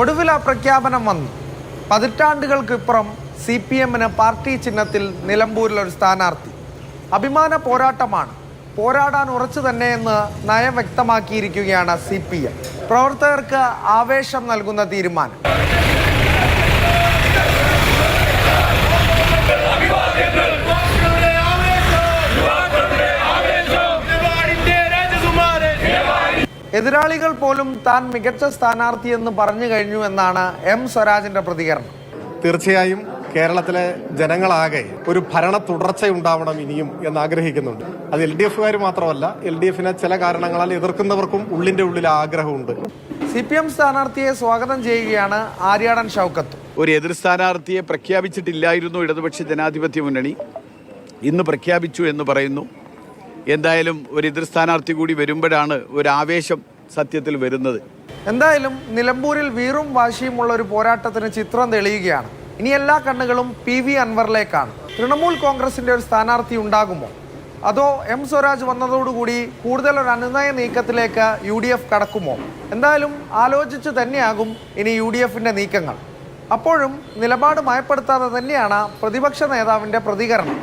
ഒടുവിൽ ആ പ്രഖ്യാപനം വന്നു. പതിറ്റാണ്ടുകൾക്കിപ്പുറം സി പി എമ്മിന് പാർട്ടി ചിഹ്നത്തിൽ നിലമ്പൂരിൽ ഒരു സ്ഥാനാർത്ഥി. അഭിമാന പോരാട്ടമാണ്. പോരാടാൻ ഉറച്ചു തന്നെയെന്ന് നയം വ്യക്തമാക്കിയിരിക്കുകയാണ് സി പി എം. പ്രവർത്തകർക്ക് ആവേശം നൽകുന്ന തീരുമാനം. എതിരാളികൾ പോലും താൻ മികച്ച സ്ഥാനാർത്ഥിയെന്ന് പറഞ്ഞു കഴിഞ്ഞു എന്നാണ് എം സ്വരാജിന്റെ പ്രതികരണം. തീർച്ചയായും കേരളത്തിലെ ജനങ്ങളാകെ ഒരു ഭരണ തുടർച്ച ഉണ്ടാവണം ഇനിയും എന്ന് ആഗ്രഹിക്കുന്നുണ്ട്. അത് എൽ ഡി എഫുകാർ മാത്രമല്ല എൽ ഡി എഫിനെ ചില കാരണങ്ങളാൽ എതിർക്കുന്നവർക്കും ഉള്ളിന്റെ ഉള്ളിൽ ആഗ്രഹമുണ്ട്. സി പി എം സ്ഥാനാർത്ഥിയെ സ്വാഗതം ചെയ്യുകയാണ് ആര്യാടൻ ഷൗക്കത്ത്. ഒരു എതിർ സ്ഥാനാർത്ഥിയെ പ്രഖ്യാപിച്ചിട്ടില്ലായിരുന്നു ഇടതുപക്ഷ ജനാധിപത്യ മുന്നണി. ഇന്ന് പ്രഖ്യാപിച്ചു എന്ന് പറയുന്നു. എന്തായാലും ഒരു എതിർ സ്ഥാനാർത്ഥി കൂടി വരുമ്പോഴാണ് ഒരു ആവേശം സത്യത്തിൽ വരുന്നത്. എന്തായാലും നിലമ്പൂരിൽ വീറും വാശിയുമുള്ള ഒരു പോരാട്ടത്തിന് ചിത്രം തെളിയുകയാണ്. ഇനി എല്ലാ കണ്ണുകളും പി വി അൻവറിലേക്കാണ്. തൃണമൂൽ കോൺഗ്രസിന്റെ ഒരു സ്ഥാനാർത്ഥി ഉണ്ടാകുമോ? അതോ എം സ്വരാജ് വന്നതോടുകൂടി കൂടുതൽ ഒരു അനുനയ നീക്കത്തിലേക്ക് യു ഡി എഫ് കടക്കുമോ? എന്തായാലും ആലോചിച്ച് തന്നെയാകും ഇനി യു ഡി എഫിന്റെ നീക്കങ്ങൾ. അപ്പോഴും നിലപാട് മയപ്പെടുത്താതെ തന്നെയാണ് പ്രതിപക്ഷ നേതാവിന്റെ പ്രതികരണം.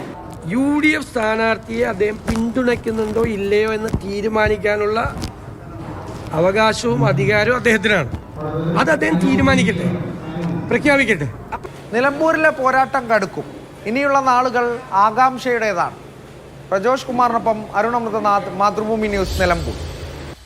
യു ഡി എഫ് സ്ഥാനാർത്ഥിയെ അദ്ദേഹം പിന്തുണയ്ക്കുന്നുണ്ടോ ഇല്ലയോ എന്ന് തീരുമാനിക്കാനുള്ള അവകാശവും അധികാരവും അദ്ദേഹത്തിനാണ്. അത് അദ്ദേഹം തീരുമാനിക്കട്ടെ. പ്രഖ്യാപിക്കട്ടെ. നിലമ്പൂരിലെ പോരാട്ടം കടുക്കും. ഇനിയുള്ള നാളുകൾ ആകാംക്ഷയുടേതാണ്. പ്രജോഷ് കുമാറിനൊപ്പം അരുണമൃതനാഥ് മാതൃഭൂമി ന്യൂസ് നിലമ്പൂർ.